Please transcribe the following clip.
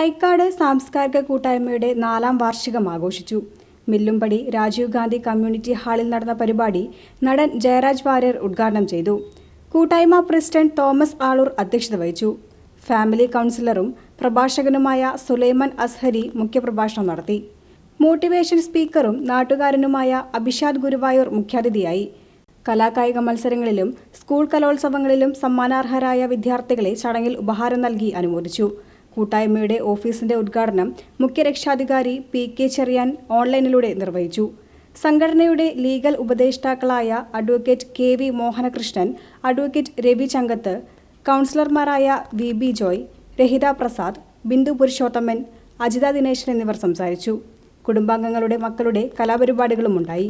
തൈക്കാട് സാംസ്കാരിക കൂട്ടായ്മയുടെ നാലാം വാർഷികം ആഘോഷിച്ചു. മില്ലുംപടി രാജീവ് ഗാന്ധി കമ്മ്യൂണിറ്റി ഹാളിൽ നടന്ന പരിപാടി നടൻ ജയരാജ് വാര്യർ ഉദ്ഘാടനം ചെയ്തു. കൂട്ടായ്മ പ്രസിഡന്റ് തോമസ് ആളൂർ അധ്യക്ഷത വഹിച്ചു. ഫാമിലി കൗൺസിലറും പ്രഭാഷകനുമായ സുലൈമാൻ അസ്ഹരി മുഖ്യപ്രഭാഷണം നടത്തി. മോട്ടിവേഷൻ സ്പീക്കറും നാട്ടുകാരനുമായ അഭിഷാദ് ഗുരുവായൂർ മുഖ്യാതിഥിയായി. കലാകായിക മത്സരങ്ങളിലും സ്കൂൾ കലോത്സവങ്ങളിലും സമ്മാനാർഹരായ വിദ്യാർത്ഥികളെ ചടങ്ങിൽ ഉപഹാരം നൽകി അനുമോദിച്ചു. കൂട്ടായ്മയുടെ ഓഫീസിന്റെ ഉദ്ഘാടനം മുഖ്യരക്ഷാധികാരി പി കെ ചെറിയാൻ ഓൺലൈനിലൂടെ നിർവഹിച്ചു. സംഘടനയുടെ legal ഉപദേഷ്ടാക്കളായ advocate K V Mohanakrishnan advocate Ravi Chankath കൗൺസിലർമാരായ വി ബി ജോയ് രഹിത പ്രസാദ് ബിന്ദു പുരുഷോത്തമൻ അജിത ദിനേശൻ എന്നിവർ സംസാരിച്ചു. കുടുംബാംഗങ്ങളുടെ മക്കളുടെ കലാപരിപാടികളുമുണ്ടായി.